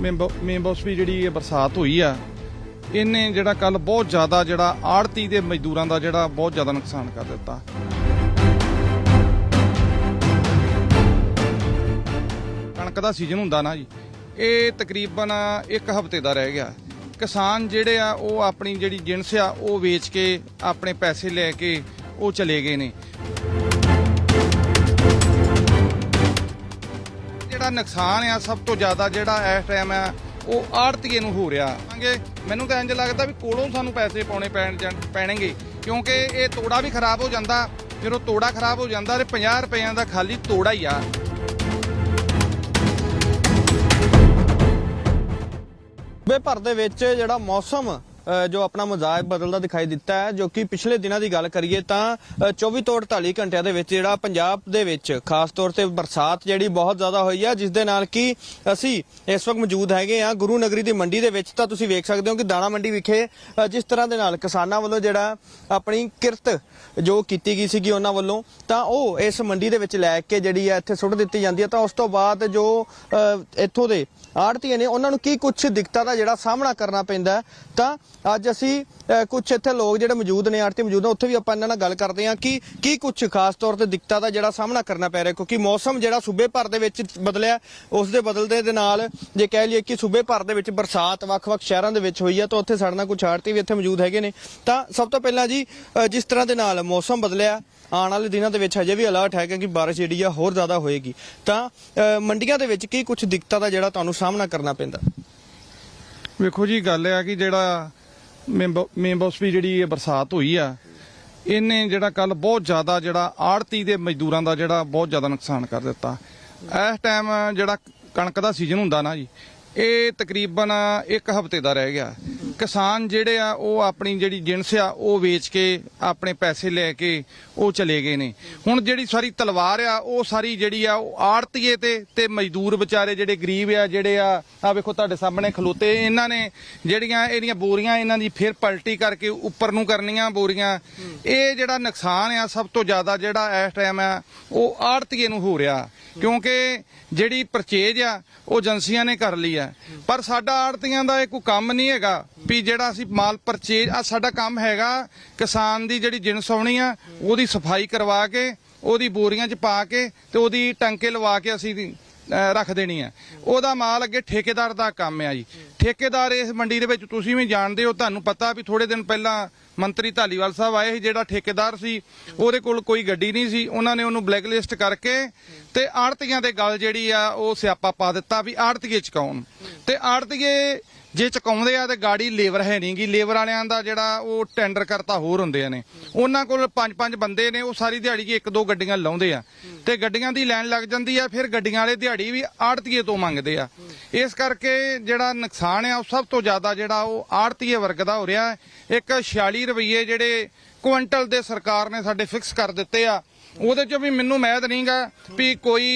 Main boss ਵੀ ਜਿਹੜੀ ਇਹ ਬਰਸਾਤ ਹੋਈ ਆ, ਇਹਨੇ ਜਿਹੜਾ ਕੱਲ ਬਹੁਤ ਜ਼ਿਆਦਾ ਜਿਹੜਾ ਆੜਤੀ ਦੇ ਮਜ਼ਦੂਰਾਂ ਦਾ ਜਿਹੜਾ ਬਹੁਤ ਜ਼ਿਆਦਾ ਨੁਕਸਾਨ ਕਰ ਦਿੱਤਾ। ਕਣਕ ਦਾ ਸੀਜ਼ਨ ਹੁੰਦਾ ਨਾ ਜੀ, ਇਹ ਤਕਰੀਬਨ ਇੱਕ ਹਫ਼ਤੇ ਦਾ ਰਹਿ ਗਿਆ। ਕਿਸਾਨ ਜਿਹੜੇ ਆ, ਉਹ ਆਪਣੀ ਜਿਹੜੀ ਜਿਣਸ ਆ, ਉਹ ਵੇਚ ਕੇ ਆਪਣੇ ਪੈਸੇ ਲੈ ਕੇ ਉਹ ਚਲੇ ਗਏ ਨੇ। ਜਿਹੜਾ ਨੁਕਸਾਨ ਆ, ਸਭ ਤੋਂ ਜ਼ਿਆਦਾ ਜਿਹੜਾ ਇਸ ਟਾਈਮ ਆ, ਉਹ ਆੜਤੀਏ ਨੂੰ ਹੋ ਰਿਹਾ। ਮੰਗੇ ਮੈਨੂੰ ਤਾਂ ਇੰਜ ਲੱਗਦਾ ਵੀ ਕੋਲੋਂ ਸਾਨੂੰ ਪੈਸੇ ਪਾਉਣੇ ਪੈਣ ਜਾਣ- ਪੈਣਗੇ, ਕਿਉਂਕਿ ਇਹ ਤੋੜਾ ਵੀ ਖਰਾਬ ਹੋ ਜਾਂਦਾ। ਜਦੋਂ ਤੋੜਾ ਖਰਾਬ ਹੋ ਜਾਂਦਾ ਤੇ 50 ਰੁਪਈਆਂ ਦਾ ਖਾਲੀ ਤੋੜਾ ਹੀ ਆ। ਸੂਬੇ ਭਰ ਦੇ ਵਿੱਚ ਜਿਹੜਾ ਮੌਸਮ ਜੋ ਆਪਣਾ ਮਜ਼ਾਜ ਬਦਲਦਾ ਦਿਖਾਈ ਦਿੱਤਾ ਹੈ ਜੋ ਕਿ ਪਿਛਲੇ ਦਿਨਾਂ ਦੀ ਗੱਲ ਕਰੀਏ ਤਾਂ ਅ, 24 ਤੋਂ 48 ਘੰਟਿਆਂ ਦੇ ਵਿੱਚ ਜਿਹੜਾ ਪੰਜਾਬ ਦੇ ਵਿੱਚ ਖਾਸ ਤੌਰ ਤੇ ਬਰਸਾਤ ਜਿਹੜੀ ਬਹੁਤ ਜ਼ਿਆਦਾ ਹੋਈ ਹੈ ਜਿਸ ਦੇ ਨਾਲ ਕਿ ਅਸੀਂ ਇਸ ਵਕਤ ਮੌਜੂਦ ਹੈਗੇ ਆ ਗੁਰੂ ਨਗਰੀ ਦੀ ਮੰਡੀ ਦੇ ਵਿੱਚ। ਤਾਂ ਤੁਸੀਂ ਵੇਖ ਸਕਦੇ ਹੋ ਕਿ ਦਾਣਾ ਮੰਡੀ ਵਿਖੇ ਜਿਸ ਤਰ੍ਹਾਂ ਦੇ ਨਾਲ ਕਿਸਾਨਾਂ ਵੱਲੋਂ ਜਿਹੜਾ ਆਪਣੀ ਕਿਰਤ ਜੋ ਕੀਤੀ ਗਈ ਸੀਗੀ ਉਹਨਾਂ ਵੱਲੋਂ ਤਾਂ ਉਹ ਇਸ ਮੰਡੀ ਦੇ ਵਿੱਚ ਲੈ ਕੇ ਜਿਹੜੀ ਹੈ ਇੱਥੇ ਸੁੱਟ ਦਿੱਤੀ ਜਾਂਦੀ ਹੈ ਤਾਂ ਉਸ ਤੋਂ ਬਾਅਦ ਜੋ ਇੱਥੋਂ ਦੇ ਆੜਤੀਆਂ ਨੇ ਉਹਨਾਂ ਨੂੰ ਕੀ ਕੁਝ ਦਿੱਕਤਾਂ ਦਾ ਜਿਹੜਾ ਸਾਹਮਣਾ ਕਰਨਾ ਪੈਂਦਾ ਤਾਂ ਅੱਜ ਅਸੀਂ ਕੁਝ ਇੱਥੇ ਲੋਕ ਜਿਹੜੇ ਮੌਜੂਦ ਨੇ, ਆੜਤੀ ਮੌਜੂਦ ਨੇ, ਉੱਥੇ ਵੀ ਆਪਾਂ ਇਹਨਾਂ ਨਾਲ ਗੱਲ ਕਰਦੇ ਹਾਂ ਕਿ, ਕੀ ਕੁਝ ਖਾਸ ਤੌਰ ਤੇ ਦਿੱਕਤਾਂ ਦਾ ਜਿਹੜਾ ਸਾਹਮਣਾ ਕਰਨਾ ਪੈ ਰਿਹਾ, ਕਿਉਂਕਿ ਮੌਸਮ ਜਿਹੜਾ ਸੂਬੇ ਭਰ ਦੇ ਵਿੱਚ ਬਦਲਿਆ, ਉਸ ਦੇ ਬਦਲਦੇ ਦੇ ਨਾਲ ਜੇ ਕਹਿ ਲਈਏ ਕਿ ਸੂਬੇ ਭਰ ਦੇ ਵਿੱਚ ਬਰਸਾਤ ਵੱਖ-ਵੱਖ ਸ਼ਹਿਰਾਂ ਦੇ ਵਿੱਚ ਹੋਈ ਹੈ ਤਾਂ ਉੱਥੇ ਸਾਡੇ ਨਾਲ ਕੁਝ ਆੜਤੀ ਵੀ ਇੱਥੇ ਮੌਜੂਦ ਹੈਗੇ ਨੇ। ਤਾਂ ਸਭ ਤੋਂ ਪਹਿਲਾਂ ਜੀ ਜਿਸ ਤਰ੍ਹਾਂ ਦੇ ਨਾਲ ਮੌਸਮ ਬਦਲਿਆ, ਆਉਣ ਵਾਲੇ ਦਿਨਾਂ ਦੇ ਵਿੱਚ ਹਜੇ ਵੀ ਅਲਰਟ ਹੈ ਕਿ ਬਾਰਿਸ਼ ਜਿਹੜੀ ਆ ਹੋਰ ਜ਼ਿਆਦਾ ਹੋਏਗੀ। ਤਾਂ ਮੰਡੀਆਂ ਦੇ ਵਿੱਚ ਕੀ ਕੁਝ ਦਿੱਕਤਾਂ ਦਾ ਜਿਹੜਾ ਤੁਹਾਨੂੰ ਸਾਹਮਣਾ ਕਰਨਾ ਪੈਂਦਾ? ਵੇਖੋ ਜੀ, ਗੱਲ ਹੈ ਕਿ ਜਿਹੜਾ ਮੇਨ ਬੌਸ ਵੀ ਜਿਹੜੀ ਇਹ ਬਰਸਾਤ ਹੋਈ ਆ, ਇਹਨੇ ਜਿਹੜਾ ਕੱਲ ਬਹੁਤ ਜ਼ਿਆਦਾ ਜਿਹੜਾ ਆੜਤੀ ਦੇ ਮਜ਼ਦੂਰਾਂ ਦਾ ਜਿਹੜਾ ਬਹੁਤ ਜ਼ਿਆਦਾ ਨੁਕਸਾਨ ਕਰ ਦਿੱਤਾ। ਇਸ ਟਾਈਮ ਜਿਹੜਾ ਕਣਕ ਦਾ ਸੀਜ਼ਨ ਹੁੰਦਾ ਨਾ ਜੀ, ਇਹ ਤਕਰੀਬਨ ਇੱਕ ਹਫ਼ਤੇ ਦਾ ਰਹਿ ਗਿਆ। ਕਿਸਾਨ ਜਿਹੜੇ ਆ, ਉਹ ਆਪਣੀ ਜਿਹੜੀ ਜਿਣਸ ਆ, ਉਹ ਵੇਚ ਕੇ ਆਪਣੇ ਪੈਸੇ ਲੈ ਕੇ ਉਹ ਚਲੇ ਗਏ ਨੇ। ਹੁਣ ਜਿਹੜੀ ਸਾਰੀ ਤਲਵਾਰ ਆ, ਉਹ ਸਾਰੀ ਜਿਹੜੀ ਆ, ਉਹ ਆੜਤੀਏ ਤੇ ਤੇ ਮਜ਼ਦੂਰ ਵਿਚਾਰੇ ਜਿਹੜੇ ਗਰੀਬ ਆ, ਜਿਹੜੇ ਆ ਆ ਵੇਖੋ ਤੁਹਾਡੇ ਸਾਹਮਣੇ ਖਲੋਤੇ, ਇਹਨਾਂ ਨੇ ਜਿਹੜੀਆਂ ਇਹਦੀਆਂ ਬੋਰੀਆਂ ਇਹਨਾਂ ਦੀ ਫਿਰ ਪਲਟੀ ਕਰਕੇ ਉੱਪਰ ਨੂੰ ਕਰਨੀਆਂ ਬੋਰੀਆਂ। ਇਹ ਜਿਹੜਾ ਨੁਕਸਾਨ ਆ, ਸਭ ਤੋਂ ਜ਼ਿਆਦਾ ਜਿਹੜਾ ਇਸ ਟਾਈਮ ਆ, ਉਹ ਆੜਤੀਏ ਨੂੰ ਹੋ ਰਿਹਾ। ਕਿਉਂਕਿ ਜਿਹੜੀ ਪਰਚੇਜ ਆ, ਉਹ ਏਜੰਸੀਆਂ ਨੇ ਕਰ ਲਈ ਆ। ਪਰ ਸਾਡਾ ਆੜਤੀਆਂ ਦਾ ਇਹ ਕੋਈ ਕੰਮ ਨਹੀਂ ਹੈਗਾ। ਵੀ ਜਿਹੜਾ ਅਸੀਂ ਮਾਲ ਪਰਚੇਜ ਆ ਸਾਡਾ ਕੰਮ ਹੈਗਾ ਕਿਸਾਨ ਦੀ ਜਿਹੜੀ ਜਿਣਸ ਆਉਣੀ ਆ, ਉਹਦੀ ਸਫ਼ਾਈ ਕਰਵਾ ਕੇ, ਉਹਦੀ ਬੋਰੀਆਂ 'ਚ ਪਾ ਕੇ ਤੇ ਉਹਦੀ ਟੰਕੇ ਲਵਾ ਕੇ ਅਸੀਂ ਰੱਖ ਦੇਣੀ ਹੈ ਉਹਦਾ ਮਾਲ ਅੱਗੇ ਠੇਕੇਦਾਰ ਦਾ ਕੰਮ ਆ ਜੀ। ਠੇਕੇਦਾਰ ਇਸ ਮੰਡੀ ਦੇ ਵਿੱਚ ਤੁਸੀਂ ਵੀ ਜਾਣਦੇ ਹੋ, ਤੁਹਾਨੂੰ ਪਤਾ ਵੀ ਥੋੜੇ ਦਿਨ ਪਹਿਲਾਂ ਮੰਤਰੀ ਧਾਲੀਵਾਲ ਸਾਹਿਬ ਆਏ ਸੀ, ਜਿਹੜਾ ਠੇਕੇਦਾਰ ਸੀ, ਉਹਦੇ ਕੋਲ ਕੋਈ ਗੱਡੀ ਨਹੀਂ ਸੀ। ਉਹਨਾਂ ਨੇ ਉਹਨੂੰ ਬਲੈਕਲਿਸਟ ਕਰਕੇ ਤੇ ਆੜਤੀਆਂ ਦੇ ਗੱਲ ਜਿਹੜੀ ਆ, ਉਹ ਸਿਆਪਾ ਪਾ ਦਿੱਤਾ ਵੀ ਆੜਤੀਏ ਚਕਾਉਣ ਤੇ ਆੜਤੀਏ ਜੇ ਚੁਕਾਉਂਦੇ ਆ ਤੇ ਗਾੜੀ ਲੇਬਰ ਹੈ ਨਹੀਂਗੀ ਲੇਬਰ ਵਾਲਿਆਂ ਦਾ ਜਿਹੜਾ ਉਹ ਟੈਂਡਰ ਕਰਤਾ ਹੋਰ ਹੁੰਦੇ ਨੇ। ਉਹਨਾਂ ਕੋਲ ਪੰਜ ਪੰਜ ਬੰਦੇ ਨੇ, ਉਹ ਸਾਰੀ ਦਿਹਾੜੀ 'ਚ ਇੱਕ ਦੋ ਗੱਡੀਆਂ ਲਾਉਂਦੇ ਆ। ਤੇ ਗੱਡੀਆਂ ਦੀ ਲਾਈਨ ਲੱਗ ਜਾਂਦੀ ਆ, ਫਿਰ ਗੱਡੀਆਂ ਵਾਲੇ ਦਿਹਾੜੀ ਵੀ ਆੜਤੀਏ ਤੋਂ ਮੰਗਦੇ ਆ। ਇਸ ਕਰਕੇ ਜਿਹੜਾ ਨੁਕਸਾਨ ਆ, ਉਹ ਸਭ ਤੋਂ ਜ਼ਿਆਦਾ ਜਿਹੜਾ ਉਹ ਆੜਤੀਏ ਵਰਗ ਦਾ ਹੋ ਰਿਹਾ। ਇੱਕ 46 ਰੁਪਏ ਜਿਹੜੇ ਕੁਇੰਟਲ ਦੇ ਸਰਕਾਰ ਨੇ ਸਾਡੇ ਫਿਕਸ ਕਰ ਦਿੱਤੇ ਆ। ਉਹਦੇ ਚ ਵੀ ਮੈਨੂੰ ਮੈਦ ਨਹੀਂਗਾ ਵੀ ਕੋਈ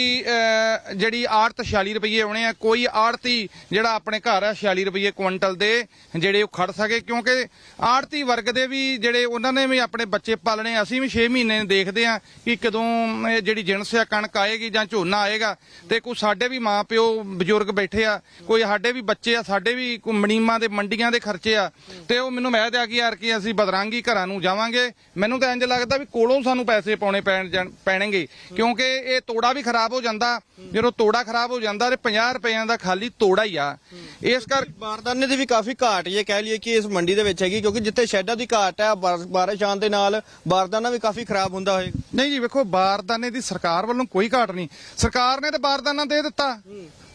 ਜਿਹੜੀ ਆੜਤ 46 ਰੁਪਏ ਆਉਣੇ ਆ, ਕੋਈ ਆੜਤੀ ਜਿਹੜਾ ਆਪਣੇ ਘਰ ਆ 46 ਰੁਪਏ ਕੁਇੰਟਲ ਦੇ, ਜਿਹੜੇ ਉਹ ਖੜ ਸਕੇ, ਕਿਉਂਕਿ ਆੜਤੀ ਵਰਗ ਦੇ ਵੀ ਜਿਹੜੇ ਉਹਨਾਂ ਨੇ ਵੀ ਆਪਣੇ ਬੱਚੇ ਪਾਲਣੇ ਅਸੀਂ ਵੀ 6 ਮਹੀਨੇ ਦੇਖਦੇ ਆ ਕਿ ਕਦੋਂ ਇਹ ਜਿਹੜੀ ਜਿਣਸ ਆ, ਕਣਕ ਆਏਗੀ ਜਾਂ ਝੋਨਾ ਆਏਗਾ, ਤੇ ਕੋਈ ਸਾਡੇ ਵੀ ਮਾਂ ਪਿਓ ਬਜ਼ੁਰਗ ਬੈਠੇ ਆ, ਕੋਈ ਸਾਡੇ ਵੀ ਬੱਚੇ ਆ, ਸਾਡੇ ਵੀ ਕੋਈ ਮਣੀਮਾਂ ਦੇ ਮੰਡੀਆਂ ਦੇ ਖਰਚੇ ਆ, ਤੇ ਉਹ ਮੈਨੂੰ ਮੈਦ ਆ ਕਿ ਯਾਰ ਕਿ ਅਸੀਂ ਬਦਰਾਂਗੀ ਘਰਾਂ ਨੂੰ ਜਾਵਾਂਗੇ। ਮੈਨੂੰ ਤਾਂ ਇੰਜ ਲੱਗਦਾ ਵੀ ਕੋਲੋਂ ਸਾਨੂੰ ਪੈਸੇ ਪਾਉਣੇ ਪੈਣ ਜਾਣ- ਪੈਣਗੇ। ਕਿਉਂਕਿ ਇਹ ਤੋੜਾ ਵੀ ਖਰਾਬ ਹੋ ਜਾਂਦਾ। ਜਦੋਂ ਤੋੜਾ ਖਰਾਬ ਹੋ ਜਾਂਦਾ ਤੇ 50 ਰੁਪਈਆਂ ਦਾ ਖਾਲੀ ਤੋੜਾ ਹੀ ਆ। ਇਸ ਕਰ ਬਾਰਦਾਨੇ ਦੀ ਵੀ ਕਾਫੀ ਘਾਟ ਜੇ ਕਹਿ ਲਈਏ ਕਿ ਇਸ ਮੰਡੀ ਦੇ ਵਿੱਚ ਹੈਗੀ ਕਿਉਂਕਿ ਜਿੱਥੇ ਸ਼ੈਡਾਂ ਦੀ ਘਾਟ ਹੈ ਬਾਰ- ਬਾਰਿਸ਼ ਆਉਣ ਦੇ ਨਾਲ ਬਾਰਦਾਨਾ ਵੀ ਕਾਫੀ ਖਰਾਬ ਹੁੰਦਾ ਹੋਏਗਾ ਨਹੀਂ ਜੀ ਵੇਖੋ ਬਾਰਦਾਨੇ ਦੀ ਸਰਕਾਰ ਵੱਲੋਂ ਕੋਈ ਘਾਟ ਨਹੀਂ। ਸਰਕਾਰ ਨੇ ਤੇ ਬਾਰਦਾਨਾ ਦੇ ਦਿੱਤਾ।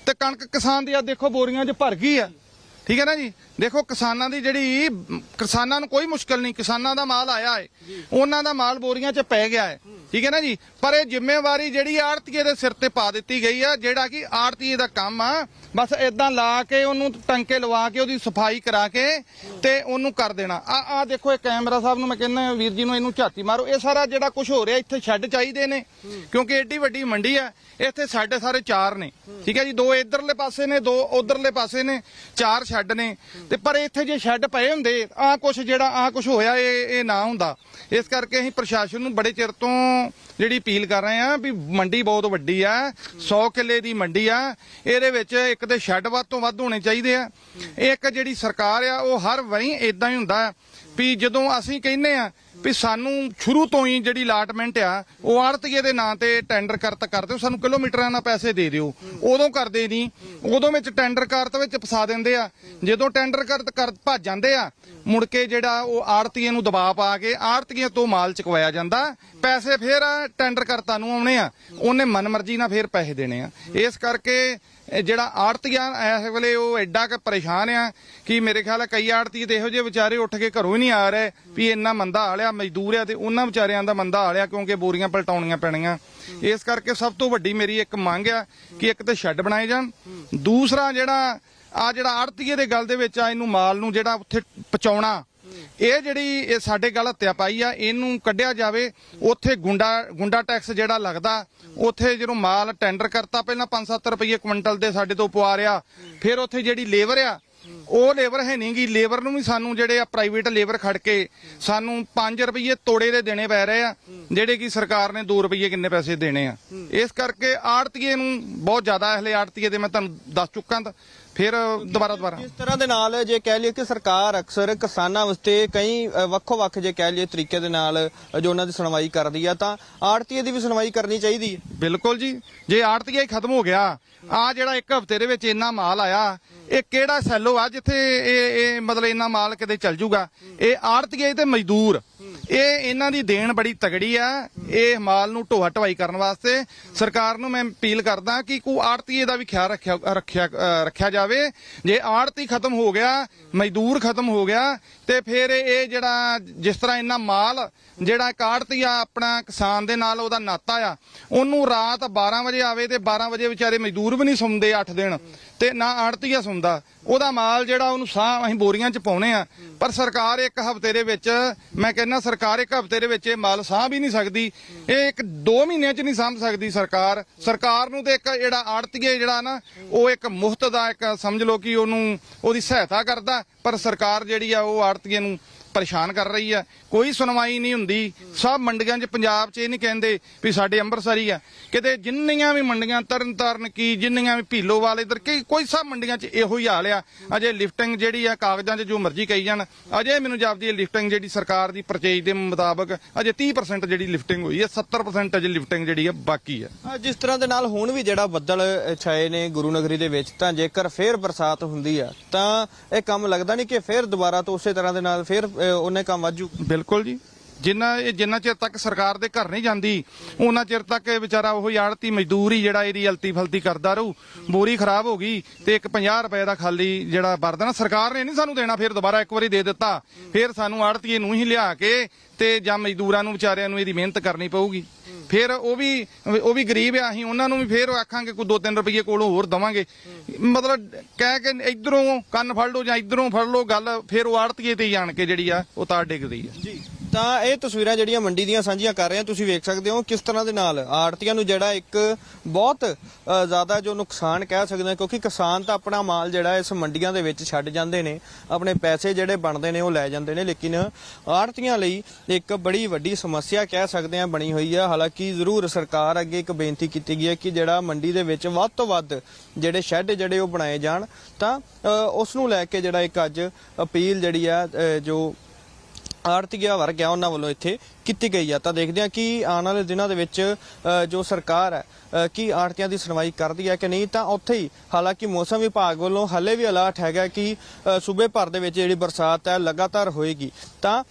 ਤੇ ਕਣਕ ਕਿਸਾਨ ਦੀ ਆ ਦੇਖੋ ਬੋਰੀਆਂ 'ਚ ਭਰ ਗਈ ਆ। ਠੀਕ ਹੈ ਨਾ ਜੀ? ਦੇਖੋ ਕਿਸਾਨਾਂ ਦੀ ਜਿਹੜੀ ਕਿਸਾਨਾਂ ਨੂੰ ਕੋਈ ਮੁਸ਼ਕਲ ਨਹੀਂ। ਕਿਸਾਨਾਂ ਦਾ ਮਾਲ ਆਇਆ ਹੈ। ਉਹਨਾਂ ਦਾ ਮਾਲ ਬੋਰੀਆਂ 'ਚ ਪੈ ਗਿਆ ਹੈ। ਠੀਕ ਹੈ ਨਾ ਜੀ? ਪਰ ਇਹ ਜ਼ਿੰਮੇਵਾਰੀ ਜਿਹੜੀ ਆੜਤੀਏ ਦੇ ਸਿਰ ਤੇ ਪਾ ਦਿੱਤੀ ਗਈ ਆ, ਜਿਹੜਾ ਕਿ ਆੜਤੀਏ ਦਾ ਕੰਮ ਆ। ਬਸ ਇਦਾਂ ਲਾ ਕੇ ਉਹਨੂੰ ਟੰਕੇ ਲਵਾ ਕੇ ਉਹਦੀ ਸਫ਼ਾਈ ਕਰਾ ਕੇ ਤੇ ਉਹਨੂੰ ਕਰ ਦੇਣਾ। ਆ ਆ ਦੇਖੋ ਇਹ ਕੈਮਰਾ ਸਾਹਿਬ ਨੂੰ ਮੈਂ ਕਹਿੰਦਾ ਵੀਰ ਜੀ ਨੂੰ ਇਹਨੂੰ ਝਾਤੀ ਮਾਰੋ। ਇਹ ਸਾਰਾ ਜਿਹੜਾ ਕੁਝ ਹੋ ਰਿਹਾ, ਇੱਥੇ ਸ਼ੈੱਡ ਚਾਹੀਦੇ ਨੇ। ਕਿਉਂਕਿ ਏਡੀ ਵੱਡੀ ਮੰਡੀ ਆ, ਇੱਥੇ ਸਾਡੇ ਸਾਰੇ ਚਾਰ ਨੇ। ਠੀਕ ਹੈ ਜੀ? ਦੋ ਇਧਰਲੇ ਪਾਸੇ ਨੇ, ਦੋ ਉਧਰਲੇ ਪਾਸੇ ਨੇ, ਚਾਰ ਸ਼ੈੱਡ ਨੇ। ਤੇ ਪਰ ਇੱਥੇ ਜੇ ਸ਼ੈੱਡ ਪਏ ਹੁੰਦੇ, ਆ ਕੁਛ ਜਿਹੜਾ, ਆ ਕੁਛ ਹੋਇਆ, ਇਹ ਇਹ ਨਾ ਹੁੰਦਾ। ਇਸ ਕਰਕੇ ਅਸੀਂ ਪ੍ਰਸ਼ਾਸਨ ਨੂੰ ਬੜੇ ਚਿਰ ਤੋਂ ਜਿਹੜੀ ਅਪੀਲ ਕਰ ਰਹੇ ਆ ਵੀ ਮੰਡੀ ਬਹੁਤ ਵੱਡੀ ਆ 100 ਕਿੱਲੇ ਦੀ ਮੰਡੀ ਆ, ਇਹਦੇ ਵਿੱਚ ਇੱਕ ਤੇ ਸ਼ੈੱਡ ਵੱਧ ਤੋਂ ਵੱਧ ਹੋਣੇ ਚਾਹੀਦੇ ਆ। ਇੱਕ ਜਿਹੜੀ ਸਰਕਾਰ ਆ, ਉਹ ਹਰ ਵਾਰੀ ਇਦਾਂ ਹੀ ਹੁੰਦਾ ਵੀ ਜਦੋਂ ਅਸੀਂ ਕਹਿੰਨੇ ਆ ਵੀ ਸਾਨੂੰ ਸ਼ੁਰੂ ਤੋਂ ਹੀ ਜਿਹੜੀ ਅਲਾਟਮੈਂਟ ਆ, ਉਹ ਆੜਤੀਏ ਦੇ ਨਾਂ ਤੇ ਟੈਂਡਰ ਕਰਤ ਕਰ ਦਿਓ ਸਾਨੂੰ ਕਿਲੋਮੀਟਰਾਂ ਨਾਲ ਪੈਸੇ ਦੇ ਦਿਓ। ਉਦੋਂ ਕਰਦੇ ਨਹੀਂ। ਉਦੋਂ ਵਿੱਚ ਟੈਂਡਰ ਕਰਤ ਵਿੱਚ ਫਸਾ ਦਿੰਦੇ ਆ। ਜਦੋਂ ਟੈਂਡਰ ਕਰਤ ਕਰ ਭੱਜ ਜਾਂਦੇ ਆ, ਮੁੜ ਕੇ ਜਿਹੜਾ ਉਹ ਆੜਤੀਏ ਨੂੰ ਦਬਾਅ ਪਾ ਕੇ ਆੜਤੀਏ ਤੋਂ ਮਾਲ ਚੁਕਵਾਇਆ ਜਾਂਦਾ। ਪੈਸੇ ਫੇਰ ਟੈਂਡਰ ਕਰਤਾ ਨੂੰ ਆਉਣੇ ਆ। ਉਹਨੇ ਮਨਮਰਜ਼ੀ ਨਾਲ ਫੇਰ ਪੈਸੇ ਦੇਣੇ ਆ। ਇਸ ਕਰਕੇ ਇਹ ਜਿਹੜਾ ਆੜਤੀਆ ਇਸ ਵੇਲੇ ਉਹ ਐਡਾ ਕਿ ਪਰੇਸ਼ਾਨ ਆ ਕਿ ਮੇਰੇ ਖਿਆਲ ਹੈ ਕਈ ਆੜਤੀ ਤੇ ਇਹੋ ਜਿਹੇ ਵਿਚਾਰੇ ਉੱਠ ਕੇ ਘਰੋਂ ਹੀ ਨਹੀਂ ਆ ਰਹੇ ਵੀ ਇੰਨਾ ਮੰਦਾ ਹਾਲਿਆ ਮਜ਼ਦੂਰ ਆ ਤੇ ਉਹਨਾਂ ਵਿਚਾਰਿਆਂ ਦਾ ਮੰਦਾ ਹਾਲਿਆ ਕਿਉਂਕਿ ਬੋਰੀਆਂ ਪਲਟਾਉਣੀਆਂ ਪੈਣੀਆਂ। ਇਸ ਕਰਕੇ ਸਭ ਤੋਂ ਵੱਡੀ ਮੇਰੀ ਇੱਕ ਮੰਗ ਆ ਕਿ ਇੱਕ ਤੇ ਸ਼ੈੱਡ ਬਣਾਏ ਜਾਣ। ਦੂਸਰਾ ਜਿਹੜਾ ਆ ਜਿਹੜਾ ਆੜਤੀਏ ਦੇ ਗੱਲ ਦੇ ਵਿੱਚ ਆ, ਇਹਨੂੰ ਮਾਲ ਨੂੰ ਜਿਹੜਾ ਉੱਥੇ ਪਹੁੰਚਾਉਣਾ ਇਹ ਜਿਹੜੀ ਇਹ ਸਾਡੇ ਗੱਲ ਹੱਤਿਆ ਪਾਈ ਆ, ਇਹਨੂੰ ਕੱਢਿਆ ਜਾਵੇ, ਉੱਥੇ ਗੁੰਡਾ ਗੁੰਡਾ ਟੈਕਸ ਜਿਹੜਾ ਲੱਗਦਾ, ਉੱਥੇ ਜਦੋਂ ਮਾਲ ਟੈਂਡਰ ਕਰਤਾ, ਪਹਿਲਾਂ 5-7 ਰੁਪਏ ਕੁਇੰਟਲ ਦੇ ਸਾਡੇ ਤੋਂ ਪਵਾ ਰਿਆ ਫਿਰ ਉੱਥੇ ਜਿਹੜੀ ਲੇਬਰ ਆ ਉਹ ਲੇਬਰ ਹੈ ਨਹੀਂਗੀ। ਲੇਬਰ ਨੂੰ ਵੀ ਸਾਨੂੰ ਜਿਹੜੇ ਆ ਪ੍ਰਾਈਵੇਟ ਲੇਬਰ ਖੜ ਕੇ ਸਾਨੂੰ 5 ਰੁਪਏ ਤੋੜੇ ਦੇ ਦੇਣੇ ਪੈ ਰਹੇ ਆ ਜਿਹੜੇ ਕਿ ਸਰਕਾਰ ਨੇ 2 ਰੁਪਏ ਕਿੰਨੇ ਪੈਸੇ ਦੇਣੇ ਆ। ਇਸ ਕਰਕੇ ਆੜਤੀਏ ਨੂੰ ਬਹੁਤ ਜ਼ਿਆਦਾ ਇਹਲੇ ਆੜਤੀਏ ਦੇ ਮੈਂ ਤੁਹਾਨੂੰ ਦੱਸ ਚੁੱਕਾ ਤਾਂ ਫਿਰ ਦੁਬਾਰਾ ਦੁਬਾਰਾ। ਇਸ ਤਰ੍ਹਾਂ ਦੇ ਨਾਲ ਜੇ ਕਹਿ ਲਈਏ ਕਿ ਸਰਕਾਰ ਅਕਸਰ ਕਿਸਾਨਾਂ ਵਾਸਤੇ ਕਈ ਵੱਖੋ-ਵੱਖ ਜੇ ਕਹਿ ਲਈਏ ਤਰੀਕੇ ਦੇ ਨਾਲ ਜੋ ਉਹਨਾਂ ਦੀ ਸੁਣਵਾਈ ਕਰਦੀ ਆ ਤਾਂ ਆੜਤੀਏ ਦੀ ਵੀ ਸੁਣਵਾਈ ਕਰਨੀ ਚਾਹੀਦੀ ਹੈ। ਬਿਲਕੁਲ ਜੀ। ਜੇ ਆੜਤੀਆ ਹੀ ਖਤਮ ਹੋ ਗਿਆ ਆ ਜਿਹੜਾ ਇੱਕ ਹਫ਼ਤੇ ਦੇ ਵਿੱਚ ਇੰਨਾ ਮਾਲ ਆਇਆ ਇਹ ਕਿਹੜਾ ਸੈਲੋ ਆ ਜਿੱਥੇ ਇਹ ਇਹ ਮਤਲਬ ਇੰਨਾ ਮਾਲ ਕਿਤੇ ਚੱਲ ਜੂਗਾ, ਇਹ ਆੜਤੀਏ ਤੇ ਮਜ਼ਦੂਰ। ਇਹ ਇਹਨਾਂ ਦੀ ਦੇਣ ਬੜੀ ਤਗੜੀ ਆ। ਇਹ ਮਾਲ ਨੂੰ ਢੋਆ ਢਵਾਈ ਕਰਨ ਵਾਸਤੇ ਸਰਕਾਰ ਨੂੰ ਮੈਂ ਅਪੀਲ ਕਰਦਾ ਕਿ ਕੋ ਆੜਤੀਏ ਦਾ ਵੀ ਖਿਆਲ ਰੱਖਿਆ ਰੱਖਿਆ ਰੱਖਿਆ ਜਾਵੇ। ਜੇ ਆੜਤੀ ਖਤਮ ਹੋ ਗਿਆ, ਮਜ਼ਦੂਰ ਖਤਮ ਹੋ ਗਿਆ, ਤੇ ਫਿਰ ਇਹ ਜਿਹੜਾ, ਜਿਸ ਤਰ੍ਹਾਂ ਇੰਨਾ ਮਾਲ, ਜਿਹੜਾ ਇੱਕ ਆੜਤੀ ਆ, ਆਪਣਾ ਕਿਸਾਨ ਦੇ ਨਾਲ ਉਹਦਾ ਨਾਤਾ ਆ, ਉਹਨੂੰ ਰਾਤ 12 ਵਜੇ ਆਵੇ ਤੇ 12 ਵਜੇ ਵਿਚਾਰੇ ਮਜ਼ਦੂਰ ਵੀ ਨਹੀਂ ਸੌਂਦੇ 8 ਦਿਨ, ਤੇ ਨਾ ਆੜਤੀਆ ਸੌਂਦਾ। ਉਹਦਾ ਮਾਲ ਜਿਹੜਾ ਉਹਨੂੰ ਸਾਹ ਅਸੀਂ ਬੋਰੀਆਂ 'ਚ ਪਾਉਨੇ ਆ। ਪਰ ਸਰਕਾਰ ਇੱਕ ਹਫ਼ਤੇ ਦੇ ਵਿੱਚ ਮੈਂ ਕਹਿੰਦਾ ਸਰਕਾਰ ਇੱਕ ਹਫ਼ਤੇ ਦੇ ਵਿੱਚ ਇਹ ਮਾਲ ਸਾਹ ਵੀ ਨਹੀਂ ਸਕਦੀ। ਇਹ ਇੱਕ 2 ਮਹੀਨਿਆਂ 'ਚ ਨਹੀਂ ਸਾਂਭ ਸਕਦੀ ਸਰਕਾਰ। ਸਰਕਾਰ ਨੂੰ ਤੇ ਇੱਕ ਜਿਹੜਾ ਆੜਤੀਏ ਜਿਹੜਾ ਨਾ ਉਹ ਇੱਕ ਮੁਫਤ ਦਾ ਇੱਕ ਸਮਝ ਲਓ ਕਿ ਉਹਨੂੰ ਉਹਦੀ ਸਹਾਇਤਾ ਕਰਦਾ। ਪਰ ਸਰਕਾਰ ਜਿਹੜੀ ਆ ਉਹ ਆੜਤੀਏ ਨੂੰ ਪਰੇਸ਼ਾਨ ਕਰ ਰਹੀ ਹੈ, ਕੋਈ ਸੁਣਵਾਈ ਨਹੀਂ ਹੁੰਦੀ। ਸਭ ਮੰਡੀਆਂ 'ਚ ਪੰਜਾਬ 'ਚ ਇਹ ਨਹੀਂ ਕਹਿੰਦੇ ਵੀ ਸਾਡੇ ਅੰਮ੍ਰਿਤਸਰੀ ਆ ਕਿਤੇ ਜਿੰਨੀਆਂ ਵੀ ਮੰਡੀਆਂ ਤਰਨ ਕੀ, ਜਿੰਨੀਆਂ ਵੀ ਭੀਲੋਵਾਲ ਇਧਰ ਕੀ, ਕੋਈ ਸਭ ਮੰਡੀਆਂ 'ਚ ਇਹੋ ਹੀ ਹਾਲ ਆ। ਅਜੇ ਲਿਫਟਿੰਗ ਜਿਹੜੀ ਆ, ਕਾਗਜ਼ਾਂ 'ਚ ਜੋ ਮਰਜ਼ੀ ਕਹੀ ਜਾਣ। ਅਜੇ ਮੈਨੂੰ ਜਾਪਦੀ ਲਿਫਟਿੰਗ ਜਿਹੜੀ ਸਰਕਾਰ ਦੀ ਪਰਚੇਜ ਦੇ ਮੁਤਾਬਕ ਅਜੇ 30% ਜਿਹੜੀ ਲਿਫਟਿੰਗ ਹੋਈ ਹੈ 70% ਅਜੇ ਲਿਫਟਿੰਗ ਜਿਹੜੀ ਹੈ ਬਾਕੀ ਆ। ਜਿਸ ਤਰ੍ਹਾਂ ਦੇ ਨਾਲ ਹੁਣ ਵੀ ਜਿਹੜਾ ਬੱਦਲ ਛਾਏ ਨੇ ਗੁਰੂ ਨਗਰੀ ਦੇ ਵਿੱਚ, ਤਾਂ ਜੇਕਰ ਫੇਰ ਬਰਸਾਤ ਹੁੰਦੀ ਆ, ਤਾਂ ਇਹ ਕੰਮ ਲੱਗਦਾ ਨਹੀਂ ਕਿ ਫੇਰ ਦੁਬਾਰਾ ਤੋਂ ਉਸੇ ਤਰ੍ਹਾਂ ਦੇ ਨਾਲ ਫੇਰ ਉਹਨੇ ਕੰਮ ਵਾਜੂ ਬਿਲਕੁਲ ਜੀ। ਜਿੰਨਾ ਇਹ ਜਿੰਨਾ ਚਿਰ ਤੱਕ ਸਰਕਾਰ ਦੇ ਘਰ ਨਹੀਂ ਜਾਂਦੀ ਉਹਨਾਂ ਚਿਰ ਤੱਕ ਇਹ ਵਿਚਾਰਾ ਉਹ ਆੜਤੀ ਮਜ਼ਦੂਰ ਹੀ ਜਿਹੜਾ ਇਹਦੀ ਅਲਤੀ ਫਲਤੀ ਕਰਦਾ ਰਹੂ। ਬੋਰੀ ਖਰਾਬ ਹੋ ਗਈ ਤੇ ਇੱਕ 50 ਰੁਪਏ ਦਾ ਖਾਲੀ ਜਿਹੜਾ ਬਰਦਨ ਸਰਕਾਰ ਨੇ ਨਹੀਂ ਸਾਨੂੰ ਦੇਣਾ, ਫਿਰ ਦੁਬਾਰਾ ਇੱਕ ਵਾਰੀ ਦੇ ਦਿੱਤਾ। ਫਿਰ ਸਾਨੂੰ ਆੜਤੀਏ ਨੂੰ ਹੀ ਲਿਆ ਕੇ ਤੇ ਜਾਂ ਮਜ਼ਦੂਰਾਂ ਨੂੰ, ਵਿਚਾਰਿਆਂ ਨੂੰ ਇਹਦੀ ਮਿਹਨਤ ਕਰਨੀ ਪਊਗੀ। ਫਿਰ ਉਹ ਵੀ ਉਹ ਵੀ ਗਰੀਬ ਆ, ਅਸੀਂ ਉਹਨਾਂ ਨੂੰ ਵੀ ਫਿਰ ਆਖਾਂਗੇ, ਕੋਈ 2-3 ਰੁਪਏ ਕੋਲੋਂ ਹੋਰ ਦਵਾਂਗੇ। ਮਤਲਬ ਕਹਿ ਕੇ ਇਧਰੋਂ ਕੰਨ ਫੜ ਲਓ ਜਾਂ ਇਧਰੋਂ ਫੜ ਲਓ, ਗੱਲ ਫਿਰ ਉਹ ਆੜਤੀਏ ਤੇ ਹੀ ਆਣ ਕੇ ਜਿਹੜੀ ਆ, ਉਹ ਤਾੜ ਡਿੱਗਦੀ ਆ। ਜੀ। ਤਾਂ ਇਹ ਤਸਵੀਰਾਂ ਜਿਹੜੀਆਂ ਮੰਡੀ ਦੀਆਂ ਸਾਂਝੀਆਂ ਕਰ ਰਹੇ ਹਾਂ, ਤੁਸੀਂ ਵੇਖ ਸਕਦੇ ਹੋ ਕਿਸ ਤਰ੍ਹਾਂ ਦੇ ਨਾਲ ਆੜਤੀਆਂ ਨੂੰ ਜਿਹੜਾ ਇੱਕ ਬਹੁਤ ਜ਼ਿਆਦਾ ਜੋ ਨੁਕਸਾਨ ਕਹਿ ਸਕਦੇ ਹਾਂ, ਕਿਉਂਕਿ ਕਿਸਾਨ ਤਾਂ ਆਪਣਾ ਮਾਲ ਜਿਹੜਾ ਇਸ ਮੰਡੀਆਂ ਦੇ ਵਿੱਚ ਛੱਡ ਜਾਂਦੇ ਨੇ, ਆਪਣੇ ਪੈਸੇ ਜਿਹੜੇ ਬਣਦੇ ਨੇ ਉਹ ਲੈ ਜਾਂਦੇ ਨੇ, ਲੇਕਿਨ ਆੜਤੀਆਂ ਲਈ ਇੱਕ ਬੜੀ ਵੱਡੀ ਸਮੱਸਿਆ ਕਹਿ ਸਕਦੇ ਹਾਂ ਬਣੀ ਹੋਈ ਹੈ ਹਾਲਾਂਕਿ ਜ਼ਰੂਰ ਸਰਕਾਰ ਅੱਗੇ ਇੱਕ ਬੇਨਤੀ ਕੀਤੀ ਗਈ ਹੈ ਕਿ ਜਿਹੜਾ ਮੰਡੀ ਦੇ ਵਿੱਚ ਵੱਧ ਤੋਂ ਵੱਧ ਜਿਹੜੇ ਸ਼ੈੱਡ ਜਿਹੜੇ ਉਹ ਬਣਾਏ ਜਾਣ, ਤਾਂ ਉਸ ਨੂੰ ਲੈ ਕੇ ਜਿਹੜਾ ਇੱਕ ਅੱਜ ਅਪੀਲ ਜਿਹੜੀ ਆ ਜੋ ਆਰਤੀਆ ਵਰਗਿਆ ਉਹਨਾਂ ਵੱਲੋਂ ਇੱਥੇ ਕੀਤੀ ਗਈ ਆ। ਤਾਂ ਦੇਖਦੇ ਆ ਕਿ ਆਉਣ ਵਾਲੇ ਦਿਨਾਂ ਦੇ ਵਿੱਚ ਜੋ ਸਰਕਾਰ ਹੈ ਕਿ ਆੜਤੀਆਂ ਦੀ ਸੁਣਵਾਈ ਕਰਦੀ ਹੈ ਕਿ ਨਹੀਂ, ਤਾਂ ਉੱਥੇ ਹੀ ਹਾਲਾਂਕਿ ਮੌਸਮ ਵਿਭਾਗ ਵੱਲੋਂ ਹਲੇ ਵੀ ਅਲਰਟ ਹੈਗਾ ਕਿ ਸੂਬੇ ਭਰ ਦੇ ਵਿੱਚ ਜਿਹੜੀ ਬਰਸਾਤ ਹੈ, ਲਗਾਤਾਰ ਹੋਏਗੀ। ਤਾਂ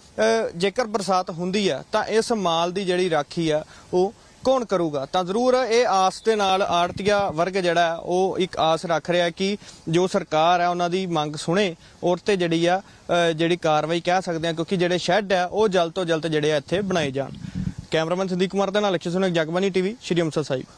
ਜੇਕਰ ਬਰਸਾਤ ਹੁੰਦੀ ਹੈ, ਤਾਂ ਇਸ ਮਾਲ ਦੀ ਜਿਹੜੀ ਰਾਖੀ ਆ ਉਹ ਕੌਣ ਕਰੂਗਾ? ਤਾਂ ਜ਼ਰੂਰ ਇਹ ਆਸ ਦੇ ਨਾਲ ਆੜਤੀਆ ਵਰਗ ਜਿਹੜਾ ਉਹ ਇੱਕ ਆਸ ਰੱਖ ਰਿਹਾ ਕਿ ਜੋ ਸਰਕਾਰ ਹੈ, ਉਹਨਾਂ ਦੀ ਮੰਗ ਸੁਣੇ ਔਰ ਤੇ ਜਿਹੜੀ ਆ ਜਿਹੜੀ ਕਾਰਵਾਈ ਕਹਿ ਸਕਦੇ ਆ ਕਿਉਂਕਿ ਜਿਹੜੇ ਸ਼ੈੱਡ ਹੈ, ਉਹ ਜਲਦ ਤੋਂ ਜਲਦ ਜਿਹੜੇ ਆ ਇੱਥੇ ਬਣਾਏ ਜਾਣ। ਕੈਮਰਾਮੈਨ ਸੰਦੀਪ ਕੁਮਾਰ ਦੇ ਨਾਲ ਲక్ష్ਮੀ ਸੁਨਕ ਜਗਬਾਨੀ ਟੀਵੀ, ਸ਼੍ਰੀ ਅੰਮ੍ਰਿਤਸਰ ਸਾਹਿਬ।